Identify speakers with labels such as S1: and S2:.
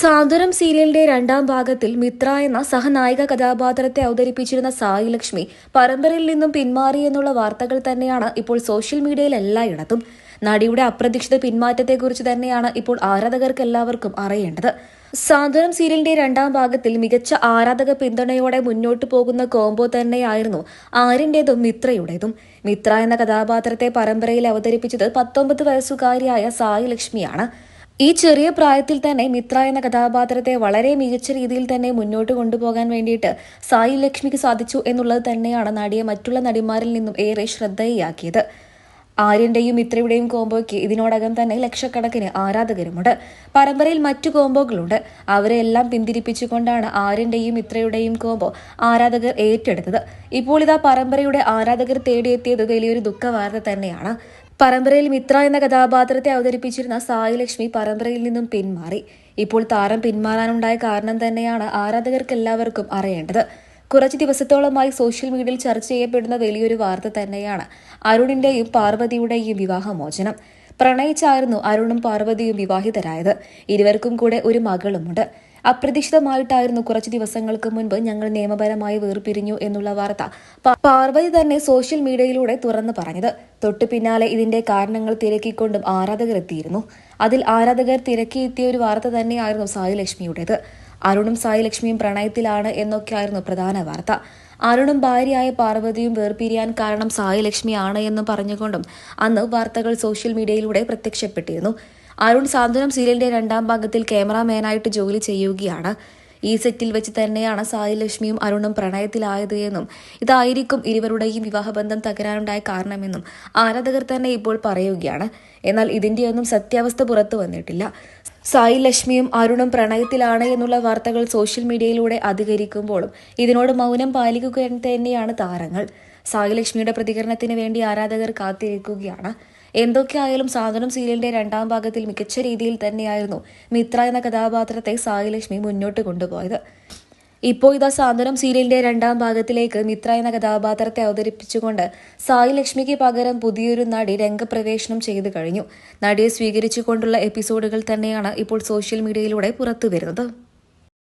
S1: സാന്ത്വനം സീരിയലിന്റെ രണ്ടാം ഭാഗത്തിൽ മിത്ര എന്ന സഹനായിക കഥാപാത്രത്തെ അവതരിപ്പിച്ചിരുന്ന സായി ലക്ഷ്മി പരമ്പരയിൽ നിന്നും പിന്മാറി എന്നുള്ള വാർത്തകൾ തന്നെയാണ് ഇപ്പോൾ സോഷ്യൽ മീഡിയയിൽ എല്ലായിടത്തും. നടിയുടെ അപ്രതീക്ഷിത പിന്മാറ്റത്തെക്കുറിച്ച് തന്നെയാണ് ഇപ്പോൾ ആരാധകർക്ക് എല്ലാവർക്കും അറിയേണ്ടത്. സാന്ത്വനം സീരിയലിന്റെ രണ്ടാം ഭാഗത്തിൽ മികച്ച ആരാധക പിന്തുണയോടെ മുന്നോട്ട് പോകുന്ന കോംബോ തന്നെയായിരുന്നു ആര്യന്റേതും മിത്രയുടേതും. മിത്ര എന്ന കഥാപാത്രത്തെ പരമ്പരയിൽ അവതരിപ്പിച്ചത് പത്തൊമ്പത് വയസ്സുകാരിയായ സായി ലക്ഷ്മിയാണ് ഈ ചെറിയ പ്രായത്തിൽ തന്നെ മിത്ര എന്ന കഥാപാത്രത്തെ വളരെ മികച്ച രീതിയിൽ തന്നെ മുന്നോട്ട് കൊണ്ടുപോകാൻ വേണ്ടിയിട്ട് സായി ലക്ഷ്മിക്ക് സാധിച്ചു എന്നുള്ളത് തന്നെയാണ് നടിയെ മറ്റുള്ള നടിമാരിൽ നിന്നും ഏറെ ശ്രദ്ധേയാക്കിയത്. ആര്യന്റെയും മിത്രയുടെയും കോംബോയ്ക്ക് ഇതിനോടകം തന്നെ ലക്ഷക്കണക്കിന് ആരാധകരുമുണ്ട്. പരമ്പരയിൽ മറ്റു കോമ്പോകളുണ്ട് അവരെ എല്ലാം പിന്തിരിപ്പിച്ചുകൊണ്ടാണ് ആര്യന്റെയും മിത്രയുടെയും കോമ്പോ ആരാധകർ ഏറ്റെടുത്തത്. ഇപ്പോൾ ഇതാ പരമ്പരയുടെ ആരാധകർ തേടിയെത്തിയത് വലിയൊരു ദുഃഖവാർത്ത തന്നെയാണ്. പരമ്പരയിൽ മിത്ര എന്ന കഥാപാത്രത്തെ അവതരിപ്പിച്ചിരുന്ന സായി ലക്ഷ്മി പരമ്പരയിൽ നിന്നും പിന്മാറി. ഇപ്പോൾ താരം പിന്മാറാനുണ്ടായ കാരണം തന്നെയാണ് ആരാധകർക്ക് എല്ലാവർക്കും അറിയേണ്ടത്. കുറച്ച് ദിവസത്തോളമായി സോഷ്യൽ മീഡിയയിൽ ചർച്ച ചെയ്യപ്പെടുന്ന വലിയൊരു വാർത്ത തന്നെയാണ് അരുണിന്റെയും പാർവതിയുടെയും വിവാഹമോചനം. പ്രണയിച്ചായിരുന്നു അരുണും പാർവതിയും വിവാഹിതരായത്. ഇരുവർക്കും കൂടെ ഒരു മകളുമുണ്ട്. അപ്രതീക്ഷിതമായിട്ടായിരുന്നു കുറച്ച് ദിവസങ്ങൾക്ക് മുൻപ് ഞങ്ങൾ നിയമപരമായി വേർപിരിഞ്ഞു എന്നുള്ള വാർത്ത പാർവതി തന്നെ സോഷ്യൽ മീഡിയയിലൂടെ തുറന്നു പറഞ്ഞത്. തൊട്ടു പിന്നാലെ ഇതിന്റെ കാരണങ്ങൾ തിരക്കിക്കൊണ്ടും ആരാധകർ എത്തിയിരുന്നു. അതിൽ ആരാധകർ തിരക്കിയെത്തിയ ഒരു വാർത്ത തന്നെയായിരുന്നു സായി ലക്ഷ്മിയുടേത് അരുണും സായി ലക്ഷ്മിയും പ്രണയത്തിലാണ് എന്നൊക്കെയായിരുന്നു പ്രധാന വാർത്ത. അരുണും ഭാര്യയായ പാർവതിയും വേർപിരിയാൻ കാരണം സായി ലക്ഷ്മിയാണ് എന്ന് പറഞ്ഞുകൊണ്ടും അന്ന് വാർത്തകൾ സോഷ്യൽ മീഡിയയിലൂടെ പ്രത്യക്ഷപ്പെട്ടിരുന്നു. അരുൺ സാന്ത്വനം സീരിയലിന്റെ രണ്ടാം ഭാഗത്തിൽ ക്യാമറാമാനായിട്ട് ജോലി ചെയ്യുകയാണ്. ഈ സെറ്റിൽ വെച്ച് തന്നെയാണ് സായി ലക്ഷ്മിയും അരുണും പ്രണയത്തിലായത് എന്നും. ഇതായിരിക്കും ഇരുവരുടെയും വിവാഹബന്ധം തകരാനുണ്ടായ കാരണമെന്നും ആരാധകർ തന്നെ ഇപ്പോൾ പറയുകയാണ്. എന്നാൽ ഇതിന്റെയൊന്നും സത്യാവസ്ഥ പുറത്തു വന്നിട്ടില്ല. സായി ലക്ഷ്മിയും അരുണും പ്രണയത്തിലാണ് എന്നുള്ള വാർത്തകൾ സോഷ്യൽ മീഡിയയിലൂടെ അധികരിക്കുമ്പോഴും ഇതിനോട് മൗനം പാലിക്കുക തന്നെയാണ് താരങ്ങൾ. സായി ലക്ഷ്മിയുടെ പ്രതികരണത്തിന് വേണ്ടി ആരാധകർ കാത്തിരിക്കുകയാണ്. എന്തൊക്കെയായാലും സാധനം സീരിയലിന്റെ രണ്ടാം ഭാഗത്തിൽ മികച്ച രീതിയിൽ തന്നെയായിരുന്നു മിത്ര എന്ന കഥാപാത്രത്തെ സായി ലക്ഷ്മി മുന്നോട്ട് കൊണ്ടുപോയത്. ഇപ്പോൾ ഇതാ സാന്ത്വനം സീരിയലിന്റെ രണ്ടാം ഭാഗത്തിലേക്ക് മിത്ര എന്ന കഥാപാത്രത്തെ അവതരിപ്പിച്ചുകൊണ്ട് സായി ലക്ഷ്മിക്ക് പകരം പുതിയൊരു നടി രംഗപ്രവേശനം ചെയ്തു കഴിഞ്ഞു. നടിയെ സ്വീകരിച്ചുകൊണ്ടുള്ള എപ്പിസോഡുകൾ തന്നെയാണ് ഇപ്പോൾ സോഷ്യൽ മീഡിയയിലൂടെ പുറത്തുവരുന്നത്.